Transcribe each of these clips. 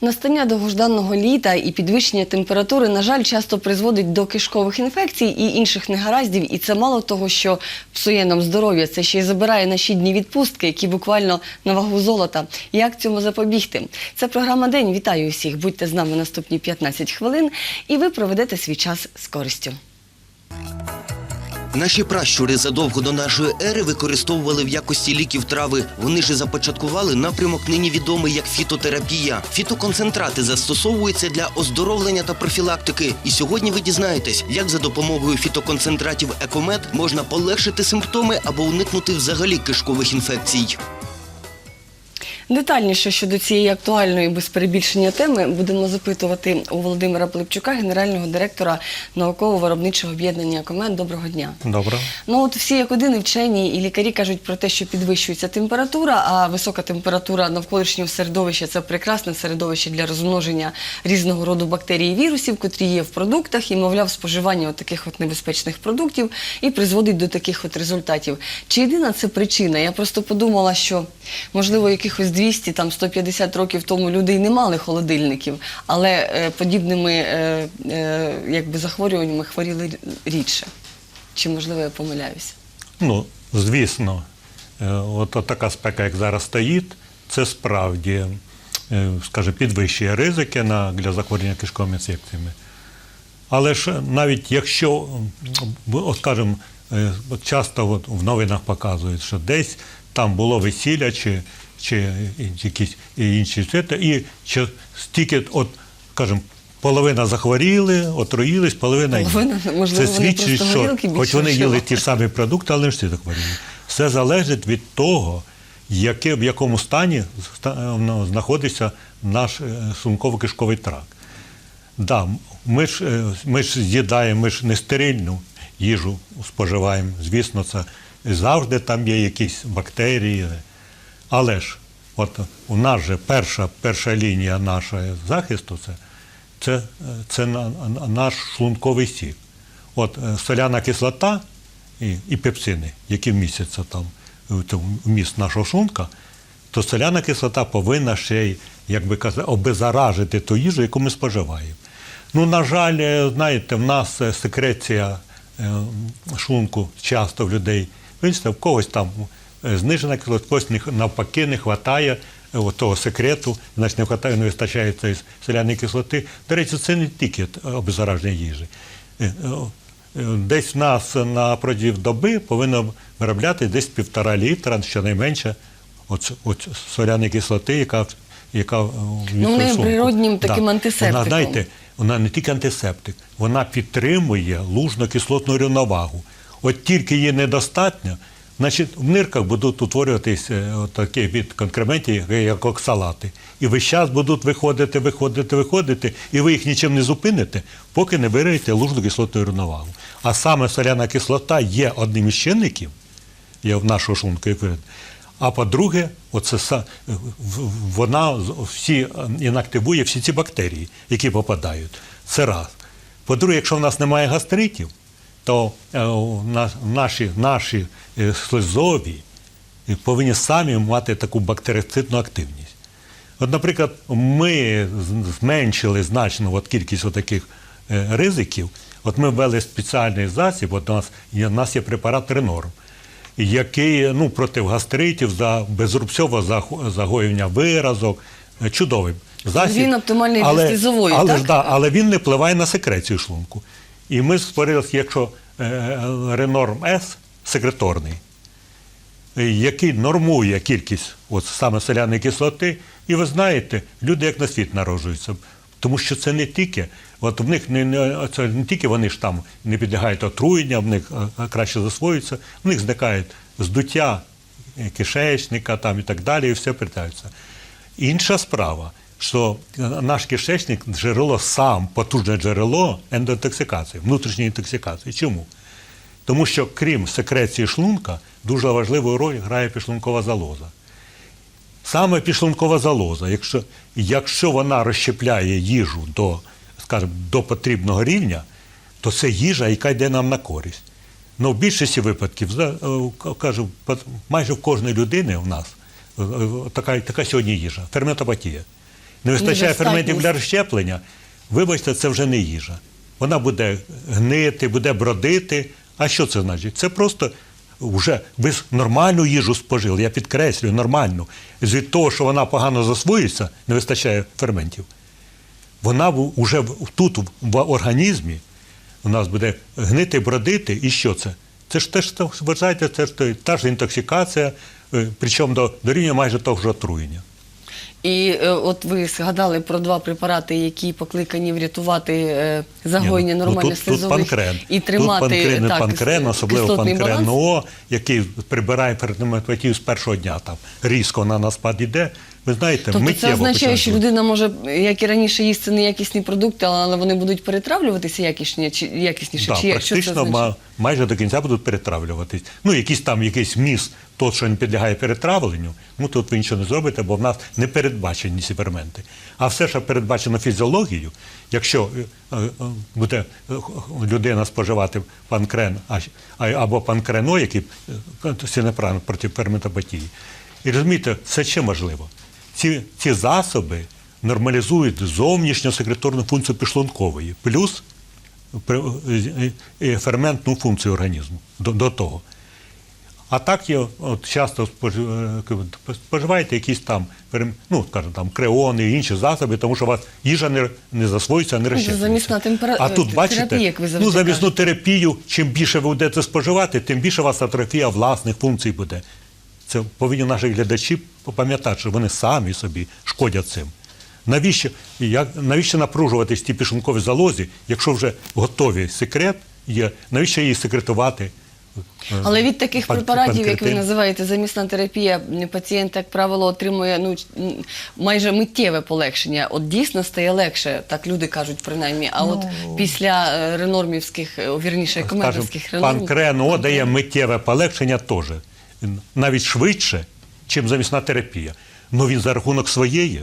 Настання довгожданного літа і підвищення температури, на жаль, часто призводить до кишкових інфекцій і інших негараздів. І це мало того, що псує нам здоров'я, це ще й забирає наші дні відпустки, які буквально на вагу золота. Як цьому запобігти? Це програма День. Вітаю усіх. Будьте з нами наступні 15 хвилин, і ви проведете свій час з користю. Наші пращури задовго до нашої ери використовували в якості ліків трави. Вони ж започаткували напрямок нині відомий як фітотерапія. Фітоконцентрати застосовуються для оздоровлення та профілактики. І сьогодні ви дізнаєтесь, як за допомогою фітоконцентратів екомед можна полегшити симптоми або уникнути взагалі кишкових інфекцій. Детальніше щодо цієї актуальної без перебільшення теми будемо запитувати у Володимира Пилипчука, генерального директора науково-виробничого об'єднання «Комет». Доброго дня. Добре. Ну от всі як один і вчені і лікарі кажуть про те, що підвищується температура, а висока температура навколишнього середовища це прекрасне середовище для розмноження різного роду бактерій і вірусів, котрі є в продуктах, і мовляв, споживання от таких от небезпечних продуктів і призводить до таких от результатів. Чи єдина це причина? Я просто подумала, що можливо якихось 200 там 150 років тому люди й не мали холодильників, але е, подібними е, е, якби захворюваннями хворіли рідше. Чи можливо я помиляюся? Ну, звісно, е, от, така спека, як зараз стоїть, це справді, е, скажімо, підвищує ризики на, для захворювання кишковими інфекціями. Але ж навіть якщо, скажімо, часто от в новинах показують, що десь там було весілля чи, чи якісь інші свята, і стільки, от, скажімо, половина захворіли, отруїлись, половина ні. Половина, можливо, Це свідчить, що хоч вони їли ті ж самі продукти, але не всі захворіли. Все залежить від того, яке, в якому стані ну, знаходиться наш е, шлунково-кишковий тракт. Да, ми ж, е, ми ж з'їдаємо, ми ж не стерильну їжу споживаємо. Звісно, це завжди там є якісь бактерії. Але ж, от у нас же перша, перша лінія нашого захисту це, це, це на, на- наш шлунковий сік. От е, соляна кислота і, і пепсини, які містяться там вміст нашого шлунка, то соляна кислота повинна ще й, як би казати, обеззаражити ту їжу, яку ми споживаємо. Ну, на жаль, е, знаєте, в нас е, секреція шлунку часто в людей. Бачите, в когось там знижена когось не х- навпаки не вистачає того секрету, значить не вистачає, не вистачає цієї соляної кислоти. До речі, це не тільки т- обеззараження їжі. Е, е, е, Десь в нас на протязі доби повинно виробляти десь півтора літра, щонайменше, от, от соляної кислоти, яка, яка Ну, вона шлунку. природнім таким Вона, антисептиком. знаєте, вона не тільки антисептик, вона підтримує лужно-кислотну рівновагу. От тільки її недостатньо, значить в нирках будуть утворюватись е, такі від конкрементів, як оксалати. І весь час будуть виходити, виходити, виходити, і ви їх нічим не зупините, поки не вирієте лужно-кислотну рівновагу. А саме соляна кислота є одним із чинників, є в нашого шлунку. А по-друге, оце вона всі е, інактивує всі ці бактерії, які попадають. Це раз. По-друге, якщо в нас немає гастритів, то е, наші, наші е, слизові е, повинні самі мати таку бактерицидну активність. От, наприклад, ми зменшили значно от кількість от таких ризиків. От ми ввели спеціальний засіб, от у нас є, у нас є препарат Ренорм, який ну, проти гастритів, за безрубцьового зах- загоєння виразок, чудовий засіб. Він оптимальний для але, але, так? да, але він не впливає на секрецію шлунку. І ми створили, якщо е, Ренорм С секреторний, який нормує кількість от саме соляної кислоти. І ви знаєте, люди як на світ народжуються. Тому що це не тільки, от в них не, не, це не тільки вони ж там не підлягають отруєння, в них е, краще засвоюються, в них зникає здуття е, кишечника там, і так далі, і все притаються. Інша справа, що е, наш кишечник джерело сам, потужне джерело ендотоксикації, внутрішньої інтоксикації. Чому? Тому що крім секреції шлунка, дуже важливу роль грає підшлункова залоза. Саме підшлункова залоза, якщо, якщо вона розщепляє їжу до, скажімо, до потрібного рівня, то це їжа, яка йде нам на користь. Ну, в більшості випадків, е, кажу, майже в кожної людини у нас е, така, така сьогодні їжа, ферментопатія. Не вистачає ферментів для розщеплення, вибачте, це вже не їжа. Вона буде гнити, буде бродити. А що це значить? Це просто вже ви нормальну їжу спожили, я підкреслюю, нормальну. З того, що вона погано засвоюється, не вистачає ферментів. Вона вже тут, в організмі, у нас буде гнити, бродити. І що це? Це ж теж вважаєте, це ж та ж інтоксикація, е, причому до, до рівня майже того ж отруєння. І е, от ви згадали про два препарати, які покликані врятувати е, загоєння ну, нормальних тут, тут слизових панкрен. і тримати тут панкрен, так, панкрен, особливо панкрен баланс. О, який прибирає передметватів з першого дня. Там різко на нас спад іде. Ви знаєте, Тобто це означає, що людина може, як і раніше, їсти неякісні продукти, але вони будуть перетравлюватися якісні, чи, якісніше? Да, чи як- що це практично означає? майже до кінця будуть перетравлюватись. Ну, якийсь там якийсь міст, тот, що не підлягає перетравленню, ну тут ви нічого не зробите, бо в нас не передбачені ці ферменти. А все, що передбачено фізіологією, якщо е, е, буде е, людина споживати панкрен або панкрено, який неправильно проти ферментопатії. І розумієте, це ще можливо. Ці, ці засоби нормалізують зовнішню секреторну функцію підшлункової, плюс ферментну функцію організму до, до того. А так є, от часто е, споживаєте якісь там, ну, скажімо, там, креони і інші засоби, тому що у вас їжа не, не засвоюється, не розчиняється. замісна темпера- А тут, е, бачите, терапія, як ви ну, замісну терапію, чим більше ви будете споживати, тим більше у вас атрофія власних функцій буде. Це повинні наші глядачі пам'ятати, що вони самі собі шкодять цим. Навіщо, як, навіщо напружуватись ті пішункові залозі, якщо вже готовий секрет є, навіщо її секретувати? Але від таких препаратів, як ви називаєте, замісна терапія, пацієнт, як правило, отримує ну, майже миттєве полегшення. От дійсно стає легше, так люди кажуть принаймні. А от після е, ренормівських, е, вірніше, комендорських ренормів... пан Крено дає миттєве полегшення теж. Навіть швидше, чим замісна терапія. Ну він за рахунок своєї.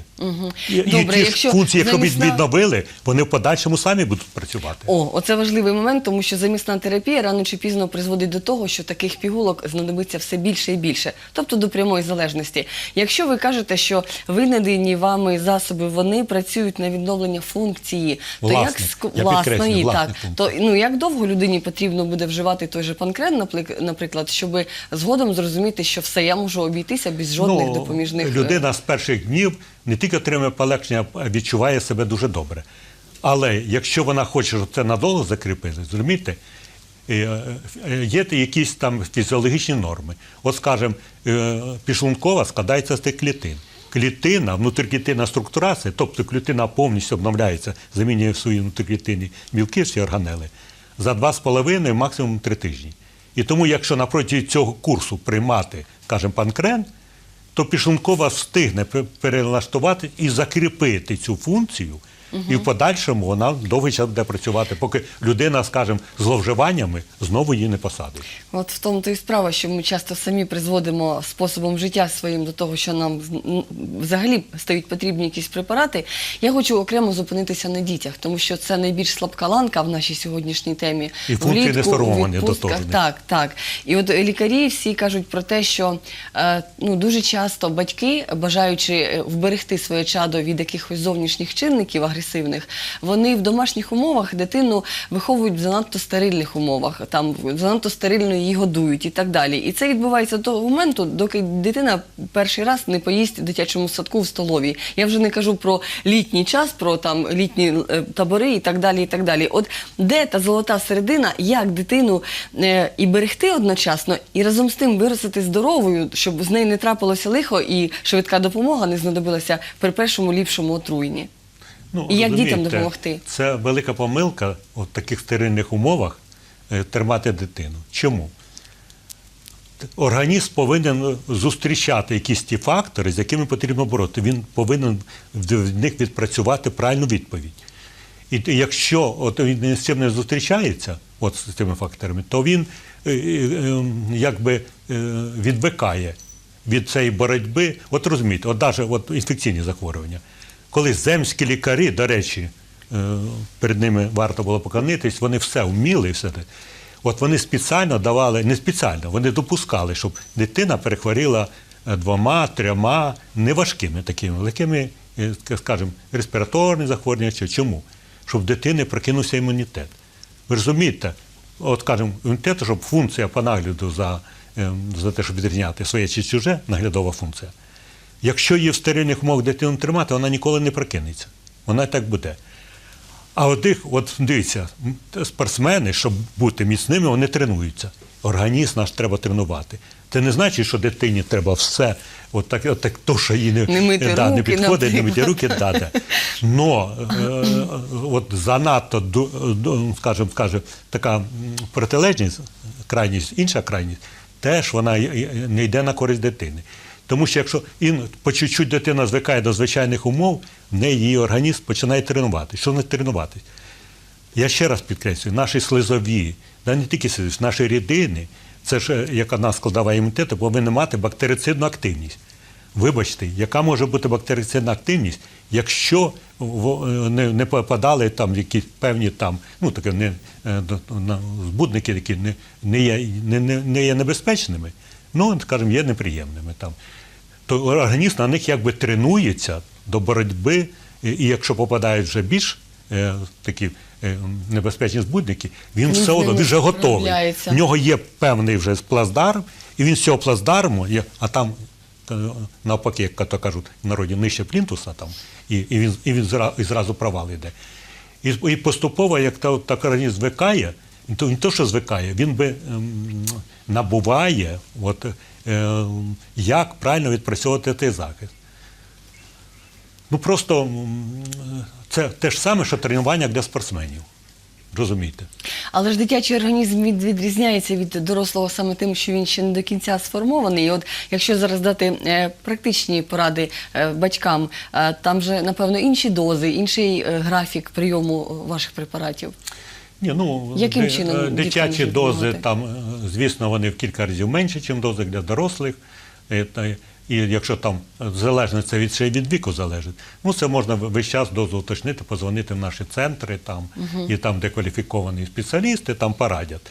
І, і Добре, ті ж якщо функції, якщо замісна- відновили, вони в подальшому самі будуть працювати. О, оце важливий момент, тому що замісна терапія рано чи пізно призводить до того, що таких пігулок знадобиться все більше і більше, тобто до прямої залежності. Якщо ви кажете, що винайдені вами засоби вони працюють на відновлення функції, то як ск- Я власної, так власних то ну як довго людині потрібно буде вживати той же панкрен, наплик- наприклад, щоб згодом зрозуміти, що все я можу обійтися без жодних допоміжних е, Ну, Людина з перших днів не тільки отримує полегшення, а відчуває себе дуже добре. Але якщо вона хоче, щоб це надовго закріпити, зрозумієте, е, е, є якісь там фізіологічні норми. От, скажімо, е, підшлункова складається з тих клітин. Клітина, внутріклітинна структурація, тобто клітина повністю обновляється, замінює в свої внутріклітинні білки, всі органели, за 2,5, максимум 3 тижні. І тому, якщо напроти цього курсу приймати, скажімо, панкрен, то пішункова встигне перелаштувати і закріпити цю функцію, і в подальшому вона довгий час буде працювати, поки людина, скажімо, зловживаннями знову її не посадить. От в тому то і справа, що ми часто самі призводимо способом життя своїм до того, що нам взагалі стають потрібні якісь препарати. Я хочу окремо зупинитися на дітях, тому що це найбільш слабка ланка в нашій сьогоднішній темі. І функції Влітку, не сформовані до того. Так, так. І от лікарі всі кажуть про те, що е, ну, дуже часто батьки, бажаючи е, вберегти своє чадо від якихось зовнішніх чинників агресивних, вони в домашніх умовах дитину виховують в занадто стерильних умовах, там занадто стерильно її годують і так далі. І це відбувається до моменту, доки дитина перший раз не поїсть в дитячому садку в столовій. Я вже не кажу про літній час, про там літні е, табори і так далі. І так далі. От де та золота середина, як дитину е, і берегти одночасно, і разом з тим виростити здоровою, щоб з неї не трапилося лихо і швидка допомога не знадобилася при першому ліпшому отруєнні. Ну, І як дітям допомогти? Це велика помилка в таких стерильних умовах е, тримати дитину. Чому? Організм повинен зустрічати якісь ті фактори, з якими потрібно бороти. Він повинен в них відпрацювати правильну відповідь. І якщо от він з цим не зустрічається, от з цими факторами, то він е, е, якби відвикає від цієї боротьби. От розумієте, от навіть от інфекційні захворювання. Коли земські лікарі, до речі, е, перед ними варто було поклонитись, вони все вміли все. От вони спеціально давали, не спеціально, вони допускали, щоб дитина перехворіла е, двома, трьома неважкими такими легкими е, скажімо, респіраторне захворювання. Чи чому? Щоб в дитини прокинувся імунітет. Ви розумієте, от скажімо, імунітет, щоб функція по нагляду за, ем, за те, щоб відрізняти своє чи чуже, наглядова функція. Якщо її в стерильних умовах дитину тримати, вона ніколи не прокинеться. Вона так буде. А от їх, от дивіться, спортсмени, щоб бути міцними, вони тренуються. Організм наш треба тренувати. Це не значить, що дитині треба все, от так, от так то, що їй не, Не мити да, не руки, підходить, не мити руки, да, да. Но е, от занадто, скажімо, скажімо, така протилежність, крайність, інша крайність, теж вона не йде на користь дитини. Тому що якщо ін, по чуть-чуть дитина звикає до звичайних умов, в неї її організм починає тренувати. Що не тренуватись? Я ще раз підкреслюю, наші слизові, да не тільки слизові, наші рідини, це ж е, як одна складова імунітету, повинні мати бактерицидну активність. Вибачте, яка може бути бактерицидна активність, якщо е, не, попадали там якісь певні там, ну таке не е, збудники, які не, не, є, не, не є небезпечними, ну, скажімо, є неприємними там. То організм на них якби тренується до боротьби, і, якщо попадають вже більш е, такі е, небезпечні збудники, він Він все одно він вже готовий. В нього є певний вже плацдарм, і він з цього плацдарму, а там е, навпаки, як то кажуть, в народі нижче плінтуса там, і, і він, і він зра- і зразу провал йде. І, і поступово, як та, так організм звикає, то, не то, що звикає, він би ем, набуває, от, е, як правильно відпрацьовувати цей захист. Ну просто це те ж саме, що тренування для спортсменів. Розумієте? Але ж дитячий організм від, відрізняється від дорослого саме тим, що він ще не до кінця сформований. І от якщо зараз дати е, практичні поради е, батькам, е, там же напевно інші дози, інший графік прийому ваших препаратів. Ні, ну, Яким чином е, дитячі дози, там, е, звісно, вони в кілька разів менші, ніж дози для дорослих. Е, І якщо там залежно це від ще від віку залежить, ну це можна весь час дозу уточнити, позвонити в наші центри, там, і там, де кваліфіковані спеціалісти, там порадять.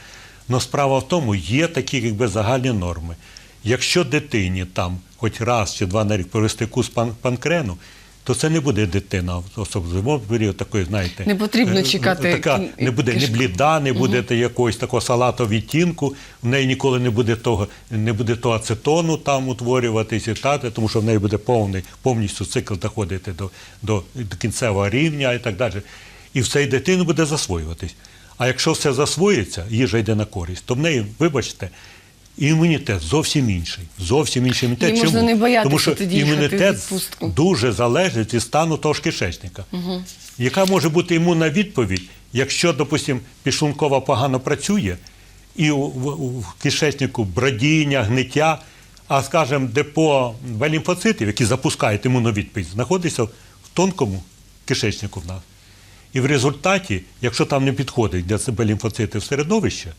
Но справа в тому, є такі якби загальні норми. Якщо дитині там хоч раз чи два на рік провести курс пан- панкрену, то це не буде дитина, особливо в період такої, знаєте, Не потрібно е, чекати Така не буде ні бліда, не буде та якогось такого салату відтінку, в неї ніколи не буде того, не буде того ацетону там утворюватися, та, тому що в неї буде повний, повністю цикл доходити до, до, до кінцевого рівня і так далі. І все і дитина буде засвоюватись. А якщо все засвоїться, їжа йде на користь, то в неї, вибачте, імунітет зовсім інший. Зовсім інший імунітет. І можна не боятися Тому що тоді імунітет дуже залежить від стану того ж кишечника. Яка може бути імунна відповідь, якщо, допустимо, підшлункова погано працює, і у, в- кишечнику бродіння, гниття, а, скажімо, депо Б-лімфоцитів, які запускають імунну відповідь, знаходиться в тонкому кишечнику в нас. І в результаті, якщо там не підходить для себе лімфоцити в середовище,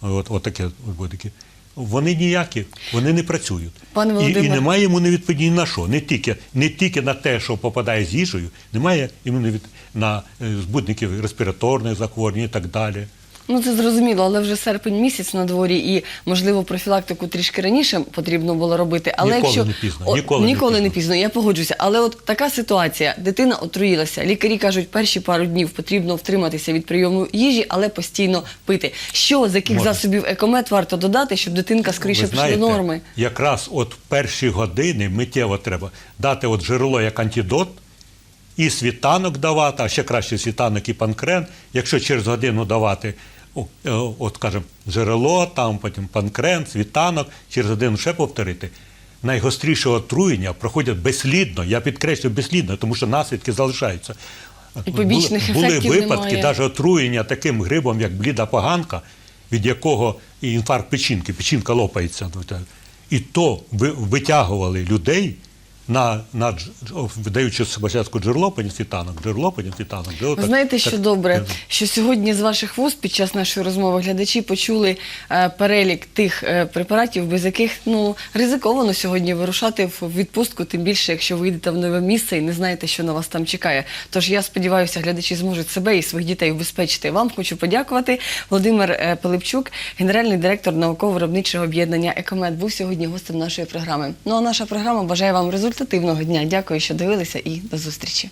от, от таке, от таке, вони ніякі, вони не працюють. Пане і, і Володимире. немає імуновідповіді на що. Не тільки, не тільки на те, що попадає з їжею, немає імуновід... на е, збудників респіраторних захворювань і так далі. Ну це зрозуміло, але вже серпень місяць на дворі, і можливо профілактику трішки раніше потрібно було робити. Але Ніколи якщо не пізно, О, ніколи ніколи не пізно. пізно, я погоджуся. Але от така ситуація: дитина отруїлася. Лікарі кажуть, перші пару днів потрібно втриматися від прийому їжі, але постійно пити. Що з яких Можна. засобів екомет варто додати, щоб дитинка скоріше знаєте, до норми? Якраз от перші години миттєво треба дати от джерело як антидот, і світанок давати, а ще краще світанок і панкрен. Якщо через годину давати, от скажімо, джерело, там потім панкрен, світанок, через годину ще повторити. Найгостріше отруєння проходять безслідно, я підкреслюю безслідно, тому що наслідки залишаються. І побічних були, були випадки, немає. навіть отруєння таким грибом, як бліда поганка, від якого і інфаркт печінки, печінка лопається. І то витягували людей на, на видаючи спочатку джерело, потім світанок, джерело, потім світанок. джерело, Ви так- знаєте, що так- добре, що сьогодні з ваших вуст під час нашої розмови глядачі почули е, перелік тих е, препаратів, без яких ну ризиковано сьогодні вирушати в відпустку, тим більше, якщо ви йдете в нове місце і не знаєте, що на вас там чекає. Тож я сподіваюся, глядачі зможуть себе і своїх дітей убезпечити. Вам хочу подякувати. Володимир е, Пилипчук, генеральний директор науково-виробничого об'єднання Екомет, був сьогодні гостем нашої програми. Ну а наша програма бажає вам результатів результативного дня. Дякую, що дивилися, і до зустрічі.